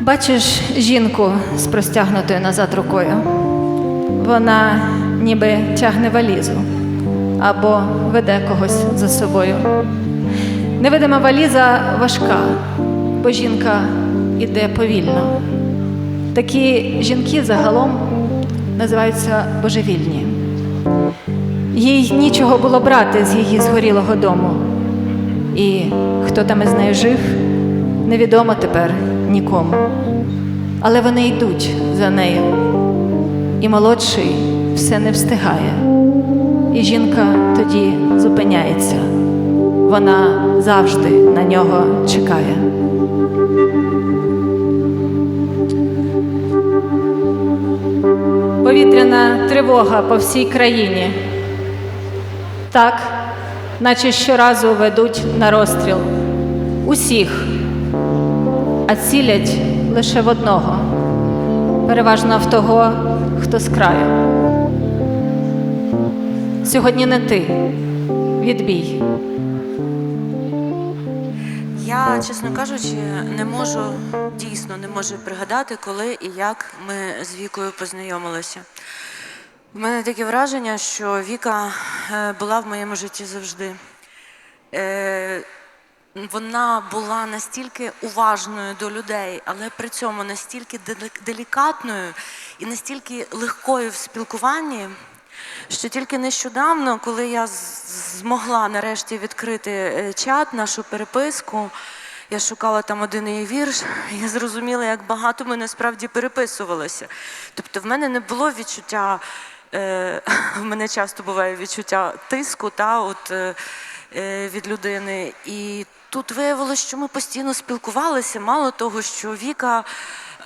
Бачиш жінку з простягнутою назад рукою. Вона ніби тягне валізу або веде когось за собою. Невидима валіза важка, бо жінка іде повільно. Такі жінки загалом називаються божевільні. Їй нічого було брати з її згорілого дому. І хто там із нею жив, невідомо тепер нікому. Але вони йдуть за нею. І молодший все не встигає. І жінка тоді зупиняється. Вона завжди на нього чекає. Повітряна тривога по всій країні. Так, наче щоразу ведуть на розстріл усіх, а цілять лише в одного, переважно в того, хто з краю. Сьогодні не ти, відбій. Я, чесно кажучи, не можу дійсно не можу пригадати, коли і як ми з Вікою познайомилися. У мене таке враження, що Віка е, була в моєму житті завжди. Вона була настільки уважною до людей, але при цьому настільки делікатною і настільки легкою в спілкуванні, що тільки нещодавно, коли я змогла нарешті відкрити е, чат, нашу переписку, я шукала там один її вірш, я зрозуміла, як багато ми насправді переписувалися. Тобто в мене не було відчуття, е, в мене часто буває відчуття тиску та, от, е, е, від людини. І тут виявилося, що ми постійно спілкувалися. Мало того, що Віка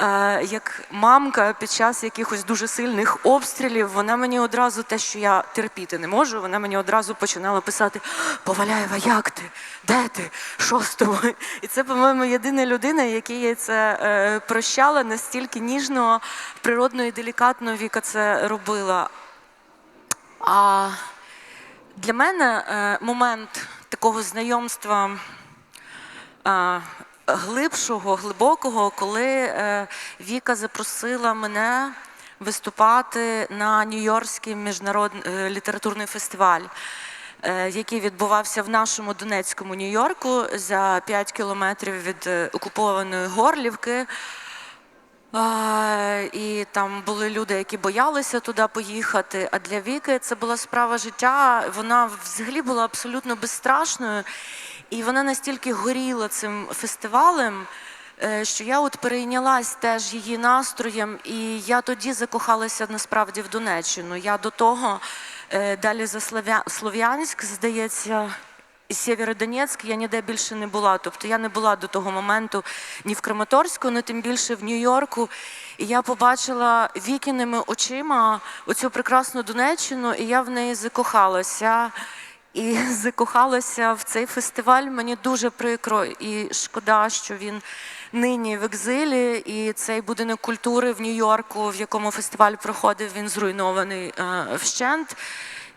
е, як мамка під час якихось дуже сильних обстрілів, вона мені одразу те, що я терпіти не можу, вона мені одразу починала писати: Поваляєва, як ти? Де ти? Що з тобою? І це, по-моєму, єдина людина, якій я це е, прощала настільки ніжно, природно і делікатно Віка це робила. А для мене е, момент такого знайомства глибшого, глибокого, коли е, Віка запросила мене виступати на Нью-Йоркський міжнародний е, літературний фестиваль, е, який відбувався в нашому Донецькому Нью-Йорку за 5 кілометрів від окупованої Горлівки. І там були люди, які боялися туди поїхати. А для Віки це була справа життя. Вона взагалі була абсолютно безстрашною. І вона настільки горіла цим фестивалем, е, що я от перейнялась теж її настроєм, і я тоді закохалася насправді в Донеччину. Я до того е, далі за Слов'янськ, здається, і Сєвєродонецьк я ніде більше не була. Тобто я не була до того моменту ні в Краматорську, ні тим більше в Нью-Йорку. І я побачила вікіними очима оцю прекрасну Донеччину, і я в неї закохалася. І закохалася в цей фестиваль. Мені дуже прикро і шкода, що він нині в екзилі. І цей будинок культури в Нью-Йорку, в якому фестиваль проходив, він зруйнований е, вщент.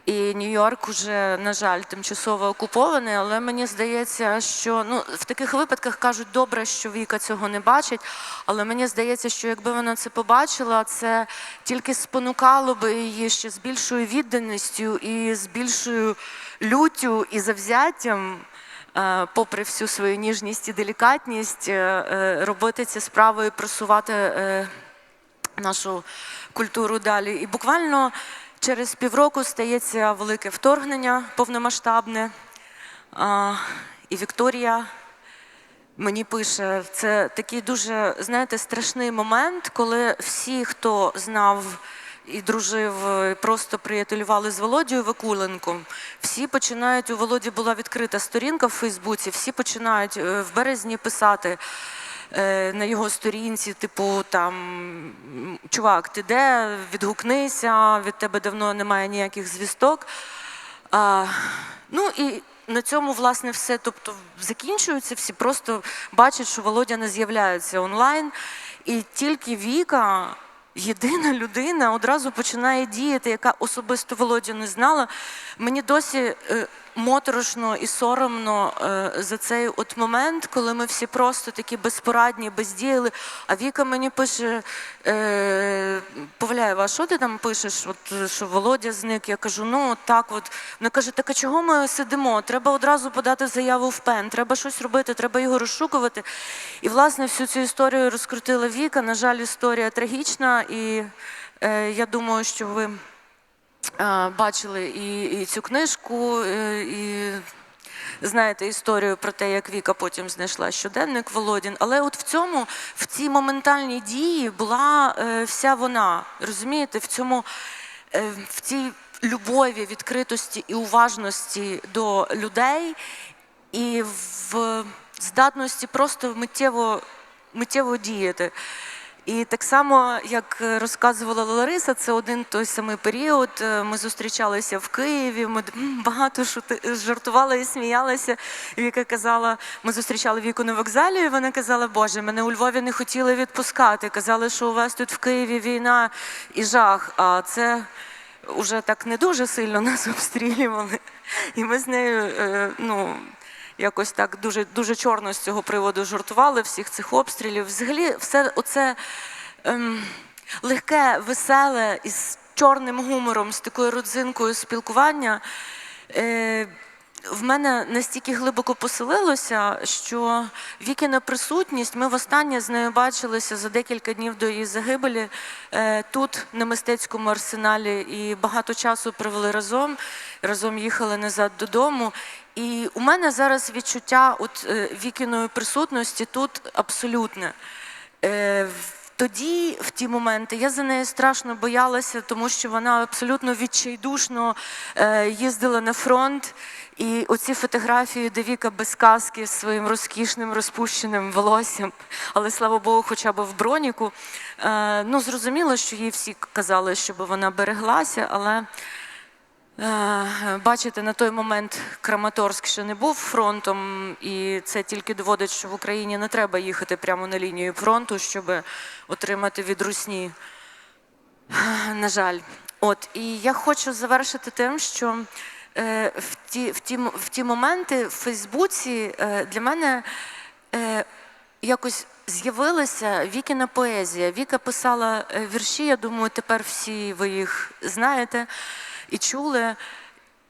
І Нью-Йорк уже, на жаль, тимчасово окупований, але мені здається, що ну в таких випадках кажуть, добре, що Віка цього не бачить. Але мені здається, що якби вона це побачила, це тільки спонукало би її ще з більшою відданістю і з більшою люттю і завзяттям. е, Попри всю свою ніжність і делікатність, е, е, робити ці справи і просувати нашу культуру далі. І буквально через півроку стається велике вторгнення повномасштабне. А, І Вікторія мені пише, це такий дуже, знаєте, страшний момент, коли всі, хто знав і дружив, е, просто приятелювали з Володією Вакуленком, всі починають, у Володі була відкрита сторінка в Фейсбуці, всі починають е, в березні писати на його сторінці, типу там чувак, ти де? Відгукнися, від тебе давно немає ніяких звісток. А, ну і на цьому власне все. Тобто закінчується, всі просто бачать, що Володя не з'являється онлайн, і тільки Віка. Єдина людина одразу починає діяти, яка особисто Володю не знала. Мені досі е, моторошно і соромно е, за цей от момент, коли ми всі просто такі безпорадні, бездіяли. А Віка мені пише: е, Повляєва, а що ти там пишеш? От що Володя зник? Я кажу, ну так, от вона каже: так а чого ми сидимо? Треба одразу подати заяву в ПЕН, треба щось робити, треба його розшукувати. І власне всю цю історію розкрутила Віка. На жаль, історія трагічна, і е, я думаю, що ви бачили і, і цю книжку, е, і знаєте історію про те, як Віка потім знайшла щоденник Володін. Але от в цьому, в цій моментальній дії була е, вся вона. Розумієте, в цьому е, в цій любові, відкритості і уважності до людей, і в здатності просто миттєво, миттєво діяти. І так само, як розказувала Лариса, це один той самий період. Е, Ми зустрічалися в Києві. Ми багато шути- жартували і сміялися. Віка казала, ми зустрічали Віку на вокзалі. і Вона казала, Боже, мене у Львові не хотіли відпускати. Казали, що у вас тут в Києві війна і жах. А це вже так не дуже сильно нас обстрілювали. І ми з нею, е, ну якось так дуже, дуже чорно з цього приводу жартували всіх цих обстрілів. Взагалі, все оце ем, легке, веселе із чорним гумором, з такою родзинкою спілкування. Е, в мене настільки глибоко поселилося, що Вікіна присутність, ми востаннє з нею бачилися за декілька днів до її загибелі е, тут, на мистецькому арсеналі, і багато часу провели разом, разом їхали назад додому. І у мене зараз відчуття от, е, Вікіної присутності тут абсолютне. Е, Тоді, в ті моменти, я за нею страшно боялася, тому що вона абсолютно відчайдушно е, їздила на фронт. І оці фотографії, де Віка без каски з своїм розкішним розпущеним волоссям, але слава Богу, хоча б в броніку. Ну, зрозуміло, що їй всі казали, щоб вона береглася, але Бачите, на той момент Краматорськ ще не був фронтом, і це тільки доводить, що в Україні не треба їхати прямо на лінію фронту, щоб отримати від русні. На жаль, от і я хочу завершити тим, що е, в, ті, в, ті, в ті моменти в Фейсбуці е, для мене е, якось з'явилася Вікіна поезія. Віка писала е, вірші, я думаю, тепер всі ви їх знаєте і чули.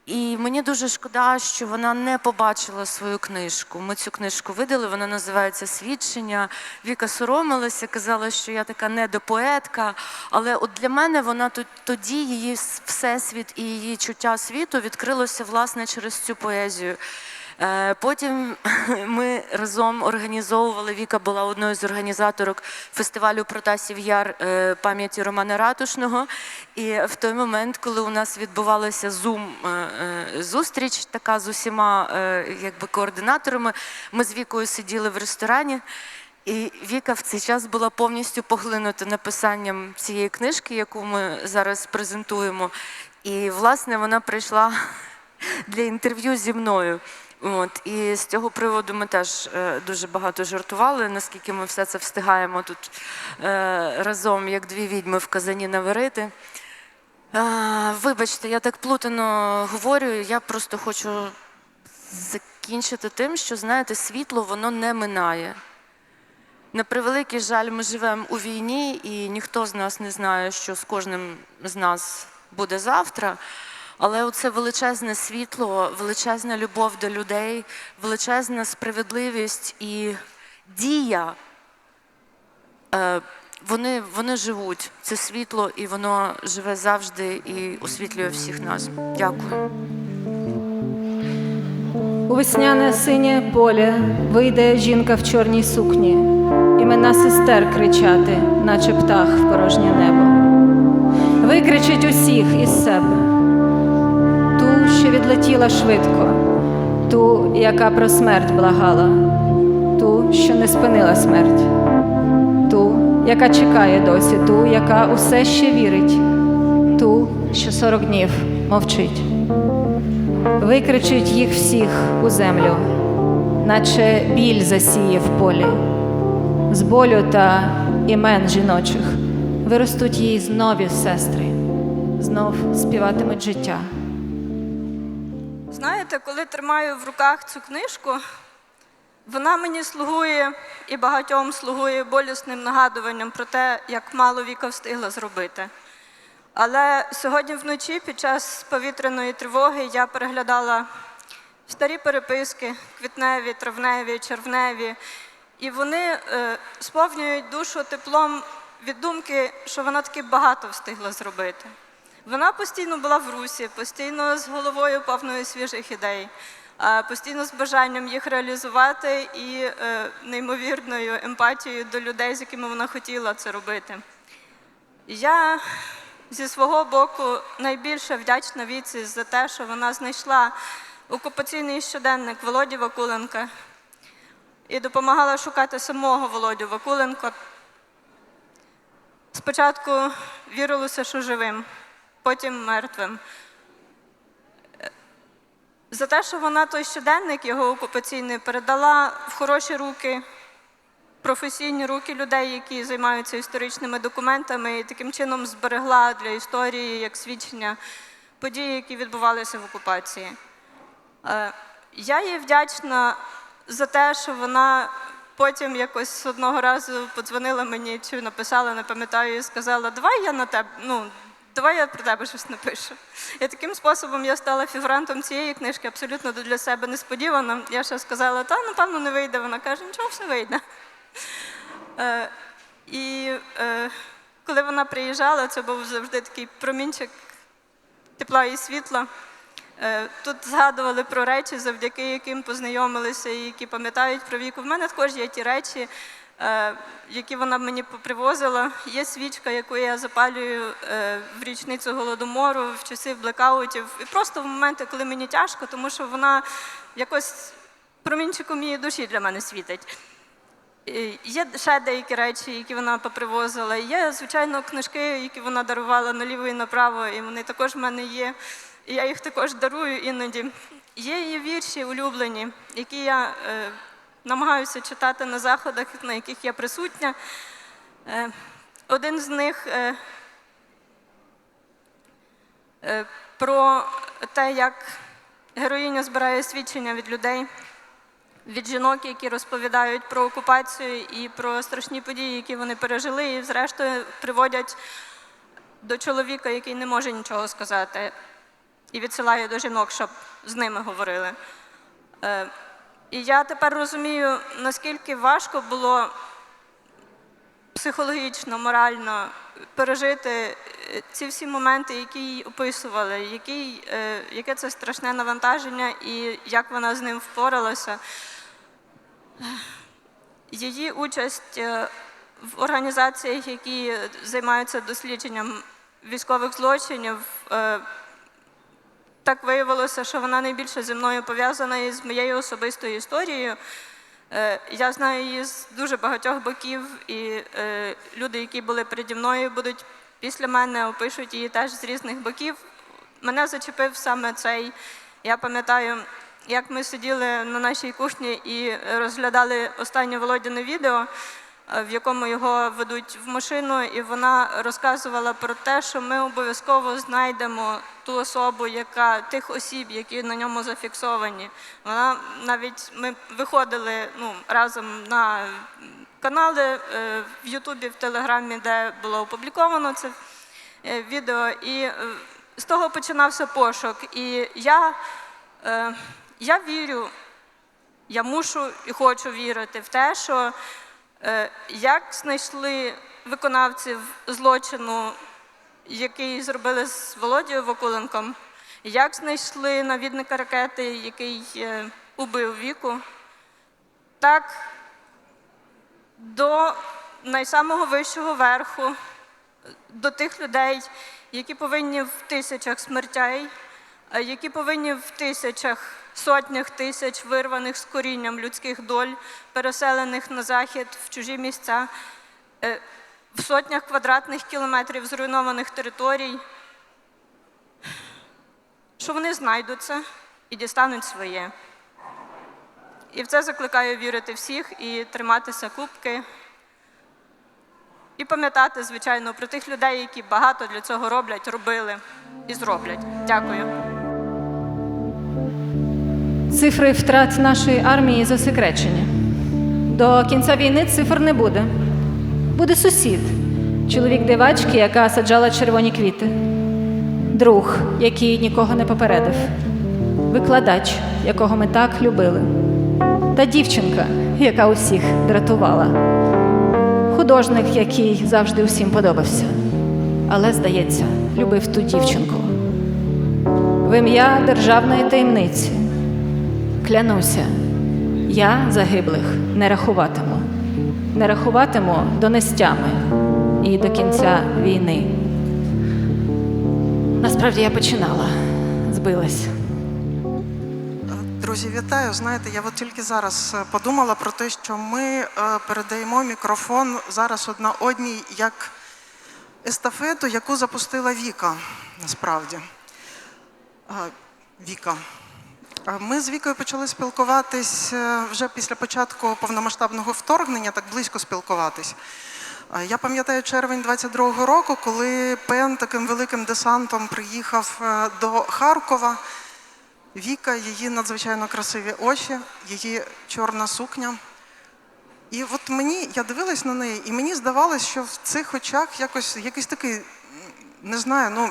І мені дуже шкода, що вона не побачила свою книжку. Ми цю книжку видали, вона називається Свідчення. Віка соромилася, казала, що я така недопоетка. Але от для мене вона тоді її всесвіт і її чуття світу відкрилося власне через цю поезію. Е, Потім ми разом організовували. Віка була одною з організаторок фестивалю Протасів Яр е, пам'яті Романа Ратушного. І в той момент, коли у нас відбувалася зум зустріч, така з усіма е, якби координаторами, ми з Вікою сиділи в ресторані. І Віка в цей час була повністю поглинута написанням цієї книжки, яку ми зараз презентуємо. І, власне, вона прийшла для інтерв'ю зі мною. От, і з цього приводу ми теж е, дуже багато жартували, наскільки ми все це встигаємо тут е, разом, як дві відьми в казані наварити. Вибачте, я так плутано говорю. Я просто хочу закінчити тим, що знаєте, світло воно не минає. На превеликий жаль, ми живемо у війні, і ніхто з нас не знає, що з кожним з нас буде завтра. Але оце величезне світло, величезна любов до людей, величезна справедливість і дія. Е, вони, вони живуть. Це світло, і воно живе завжди і освітлює всіх нас. Дякую. У весняне синє поле вийде жінка в чорній сукні, імена сестер кричати, наче птах в порожнє небо. Викричить усіх із себе, відлетіла швидко, ту, яка про смерть благала, ту, що не спинила смерть, ту, яка чекає досі, ту, яка усе ще вірить, ту, що сорок днів мовчить. Викричуть їх всіх у землю, наче біль засіє в полі. З болю та імен жіночих виростуть їй знові сестри, знов співатимуть життя. Знаєте, коли тримаю в руках цю книжку, вона мені слугує і багатьом слугує болісним нагадуванням про те, як мало Віка встигла зробити. Але сьогодні вночі, під час повітряної тривоги, я переглядала старі переписки, квітневі, травневі, червневі, і вони е, сповнюють душу теплом від думки, що вона таки багато встигла зробити. Вона постійно була в русі, постійно з головою повною свіжих ідей, постійно з бажанням їх реалізувати і е, неймовірною емпатією до людей, з якими вона хотіла це робити. Я зі свого боку найбільше вдячна Віці за те, що вона знайшла окупаційний щоденник Володі Вакуленка і допомагала шукати самого Володю Вакуленко. Спочатку вірилося, що живим, потім мертвим. За те, що вона той щоденник його окупаційний передала в хороші руки професійні руки людей, які займаються історичними документами, і таким чином зберегла для історії як свідчення подій, які відбувалися в окупації. Е, Я їй вдячна за те, що вона потім якось одного разу подзвонила мені чи написала, не пам'ятаю, і сказала, давай я на тебе, ну, давай я про тебе щось напишу. І таким способом я стала фігурантом цієї книжки, абсолютно для себе несподівано. Я ще сказала, та напевно не вийде. Вона каже, нічого, все вийде. Е, і е, коли вона приїжджала, це був завжди такий промінчик тепла і світла. Е, Тут згадували про речі, завдяки яким познайомилися і які пам'ятають про віку. В мене також є ті речі, які вона мені привозила. Є свічка, яку я запалюю е, в річницю голодомору, в часи блекаутів. І просто в моменти, коли мені тяжко, тому що вона якось промінчиком її душі для мене світить. Є ще деякі речі, які вона попривозила. Є, звичайно, книжки, які вона дарувала наліво і направо, і вони також в мене є. І я їх також дарую іноді. Є її вірші улюблені, які я е, намагаюся читати на заходах, на яких я присутня. Е, один з них е, е, про те, як героїня збирає свідчення від людей від жінок, які розповідають про окупацію і про страшні події, які вони пережили, і, зрештою, приводять до чоловіка, який не може нічого сказати, і відсилає до жінок, щоб з ними говорили. І я тепер розумію, наскільки важко було психологічно, морально пережити е, ці всі моменти, які їй описували, який, е, яке це страшне навантаження і як вона з ним впоралася. Її участь е, в організаціях, які займаються дослідженням військових злочинів, так виявилося, що вона найбільше зі мною пов'язана із моєю особистою історією. Е, Я знаю її з дуже багатьох боків, і е, люди, які були переді мною, будуть після мене, опишуть її теж з різних боків. Мене зачепив саме цей. Я пам'ятаю, як ми сиділи на нашій кухні і розглядали останнє Володіне відео, в якому його ведуть в машину, і вона розказувала про те, що ми обов'язково знайдемо ту особу, яка тих осіб, які на ньому зафіксовані. Вона навіть ми виходили ну, разом на канали е, в Ютубі, в Телеграмі, де було опубліковано це е, відео, і е, з того починався пошук. І я, е, я вірю, я мушу і хочу вірити в те, що е, як знайшли виконавців злочину, який зробили з Володією Вакуленком, як знайшли навідника ракети, який е, убив віку, так до найсамого вищого верху, до тих людей, які повинні в тисячах смертей, е, які повинні в тисячах, сотнях тисяч вирваних з корінням людських доль, переселених на захід в чужі місця, е, в сотнях квадратних кілометрів зруйнованих територій, що вони знайдуться і дістануть своє. І в це закликаю вірити всіх і триматися кубки. І пам'ятати, звичайно, про тих людей, які багато для цього роблять, робили і зроблять. Дякую. Цифри втрат нашої армії засекречені. До кінця війни цифр не буде. Буде сусід, чоловік дивачки, яка саджала червоні квіти, друг, який нікого не попередив, викладач, якого ми так любили, та дівчинка, яка усіх дратувала, художник, який завжди усім подобався, але, здається, любив ту дівчинку. В ім'я державної таємниці. Клянуся, я загиблих не рахуватиму. Не рахуватиму донестями і до кінця війни. Насправді я починала, збилась. Друзі, вітаю. Знаєте, я от тільки зараз е, подумала про те, що ми е, передаємо мікрофон зараз одна одній як естафету, яку запустила Віка. Насправді. Е, Віка. Ми з Вікою почали спілкуватись е, вже після початку повномасштабного вторгнення, так близько спілкуватись. Я пам'ятаю червень 22-го року, коли Пен таким великим десантом приїхав е, до Харкова. Віка, її надзвичайно красиві очі, її чорна сукня. І от мені, я дивилась на неї, і мені здавалось, що в цих очах якось якийсь такий, не знаю, ну,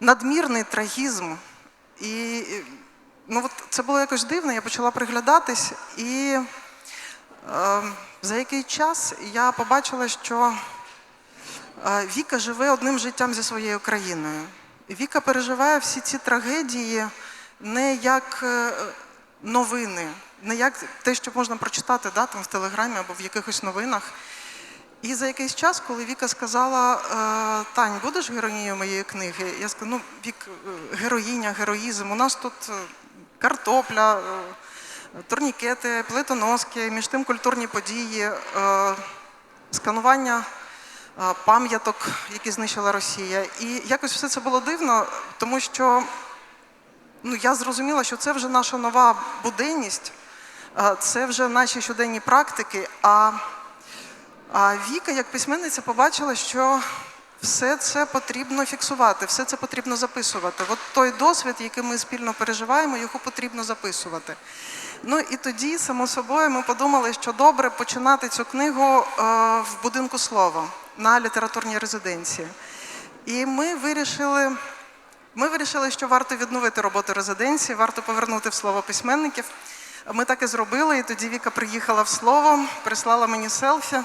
надмірний трагізм. І, ну, от це було якось дивно, я почала приглядатись, і е, за який час я побачила, що е, Віка живе одним життям зі своєю країною. Віка переживає всі ці трагедії не як е, новини, не як те, що можна прочитати да, там, в телеграмі або в якихось новинах. І за якийсь час, коли Віка сказала, е, Тань, будеш героїнею моєї книги? Я сказала, ну, Вік, героїня, героїзм. У нас тут картопля, е, турнікети, плитоноски, між тим культурні події, е, сканування е, пам'яток, які знищила Росія. І якось все це було дивно, тому що ну, я зрозуміла, що це вже наша нова буденність, це вже наші щоденні практики. А, а Віка, як письменниця, побачила, що все це потрібно фіксувати, все це потрібно записувати. От той досвід, який ми спільно переживаємо, його потрібно записувати. Ну і тоді, само собою, ми подумали, що добре починати цю книгу е, в будинку слова на літературній резиденції. І ми вирішили. Ми вирішили, що варто відновити роботу резиденції, варто повернути в слово письменників. Ми так і зробили, і тоді Віка приїхала в слово, прислала мені селфі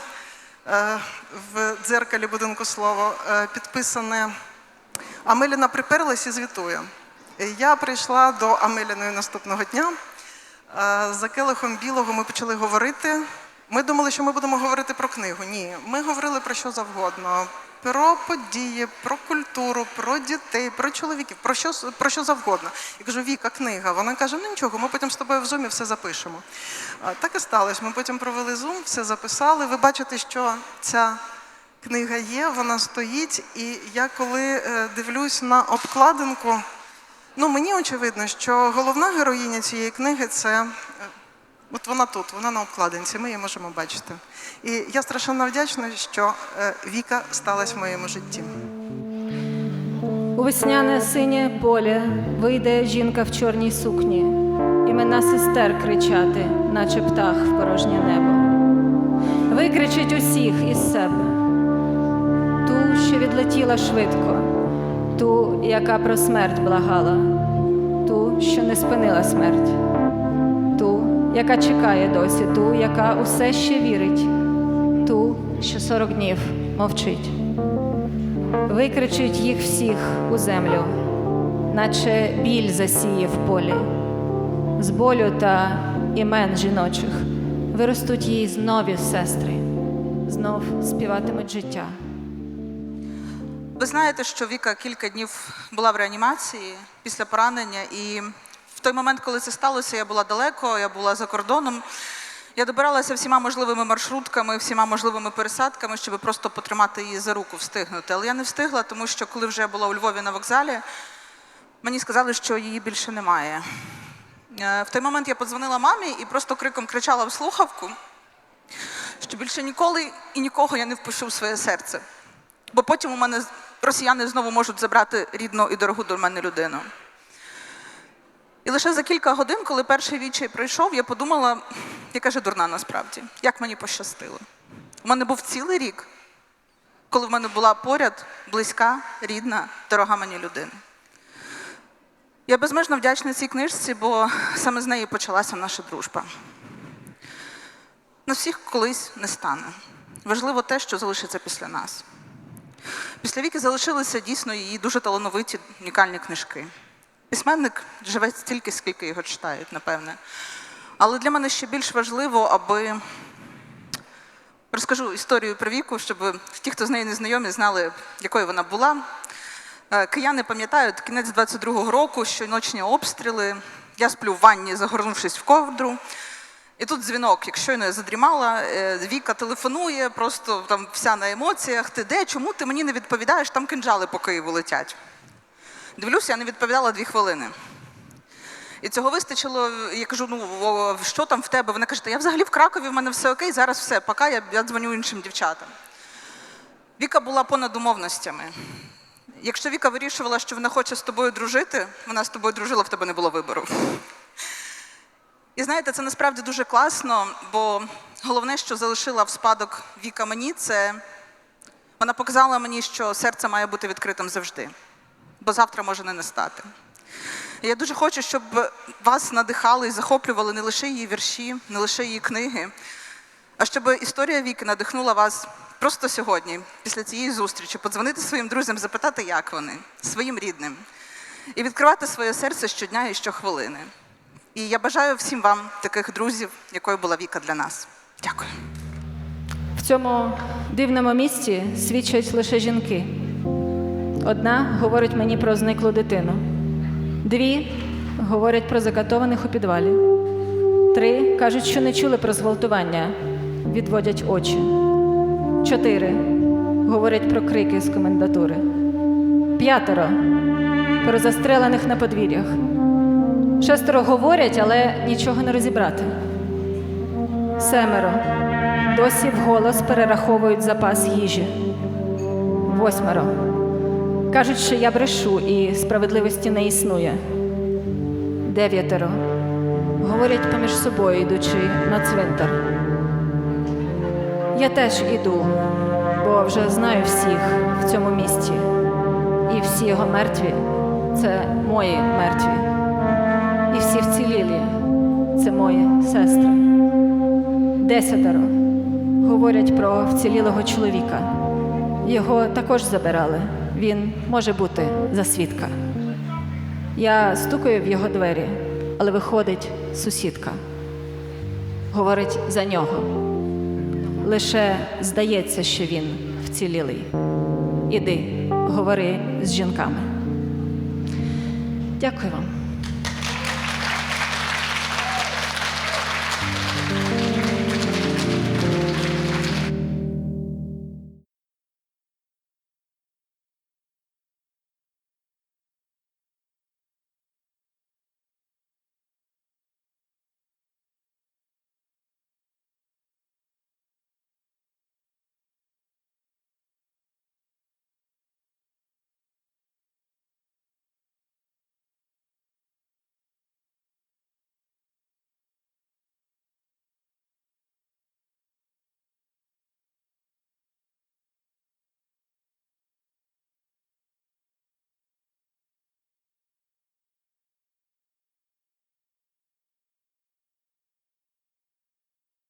в дзеркалі будинку слово, е, підписане Амеліна приперлась і звітує. Я прийшла до Амеліної наступного дня. Е, За келихом білого ми почали говорити. Ми думали, що ми будемо говорити про книгу. Ні, ми говорили про що завгодно. Про події, про культуру, про дітей, про чоловіків, про що, про що завгодно. Я кажу, Віка, книга. Вона каже, ну нічого, ми потім з тобою в зумі все запишемо. Так і сталося. Ми потім провели зум, все записали. Ви бачите, що ця книга є, вона стоїть. І я коли е, дивлюсь на обкладинку, Ну, мені очевидно, що головна героїня цієї книги це е, от вона тут, вона на обкладинці, ми її можемо бачити. І я страшенно вдячна, що е, Віка сталася в моєму житті. У весняне синє поле вийде жінка в чорній сукні, імена сестер кричати, наче птах в порожнє небо. Викричить усіх із себе, ту, що відлетіла швидко, ту, яка про смерть благала, ту, що не спинила смерть, яка чекає досі, ту, яка усе ще вірить, ту, що сорок днів мовчить. Викричуть їх всіх у землю, наче біль засіє в полі. З болю та імен жіночих виростуть їй знові сестри, знов співатимуть життя. Ви знаєте, що Віка кілька днів була в реанімації після поранення, і той момент, коли це сталося, я була далеко, я була за кордоном. Я добиралася всіма можливими маршрутками, всіма можливими пересадками, щоб просто потримати її за руку, встигнути. Але я не встигла, тому що коли вже я була у Львові на вокзалі, мені сказали, що її більше немає. Е, В той момент я подзвонила мамі і просто криком кричала в слухавку, що більше ніколи і нікого я не впишу в своє серце. Бо потім у мене росіяни знову можуть забрати рідну і дорогу до мене людину. І лише за кілька годин, коли перший відчай пройшов, я подумала, яка же дурна насправді, як мені пощастило. У мене був цілий рік, коли в мене була поряд близька, рідна, дорога мені людина. Я безмежно вдячна цій книжці, бо саме з неї почалася наша дружба. На всіх колись не стане. Важливо те, що залишиться після нас. Після віки залишилися дійсно її дуже талановиті унікальні книжки. Письменник живе стільки, скільки його читають, напевне. Але для мене ще більш важливо, аби розкажу історію про віку, щоб ті, хто з нею не знайомі, знали, якою вона була. Е, Кияни пам'ятають кінець 22-го року, щоночні обстріли. Я сплю в ванні, загорнувшись в ковдру. І тут дзвінок, як щойно я задрімала, е, Віка телефонує, просто там вся на емоціях. Ти де? Чому ти мені не відповідаєш? Там кинджали по Києву летять. Дивлюся, я не відповідала дві хвилини. І цього вистачило. Я кажу: ну що там в тебе? Вона каже, «Та я взагалі в Кракові, в мене все окей, зараз все, поки я, я дзвоню іншим дівчатам. Віка була понад умовностями. Якщо Віка вирішувала, що вона хоче з тобою дружити, вона з тобою дружила, в тебе не було вибору. І знаєте, це насправді дуже класно, бо головне, що залишила в спадок Віка мені, це вона показала мені, що серце має бути відкритим завжди, бо завтра може не настати. Я дуже хочу, щоб вас надихали і захоплювали не лише її вірші, не лише її книги, а щоб історія Віки надихнула вас просто сьогодні, після цієї зустрічі, подзвонити своїм друзям, запитати, як вони, своїм рідним, і відкривати своє серце щодня і щохвилини. І я бажаю всім вам таких друзів, якою була Віка для нас. Дякую. В цьому дивному місці свідчать лише жінки. Одна говорить мені про зниклу дитину, дві говорять про закатованих у підвалі, три кажуть, що не чули про зґвалтування, відводять очі. Чотири говорять про крики з комендатури. П'ятеро про застрелених на подвір'ях. Шестеро говорять, але нічого не розібрати. Семеро досі вголос перераховують запас їжі. Восьмеро. Кажуть, що я брешу і справедливості не існує. Дев'ятеро. Говорять поміж собою, йдучи на цвинтар. Я теж іду, бо вже знаю всіх в цьому місті. І всі його мертві це мої мертві. І всі вцілілі це мої сестри. Десятеро говорять про вцілілого чоловіка. Його також забирали. Він може бути за свідка. Я стукаю в його двері, але виходить сусідка. Говорить за нього. Лише здається, що він вцілілий. Іди, говори з жінками. Дякую вам.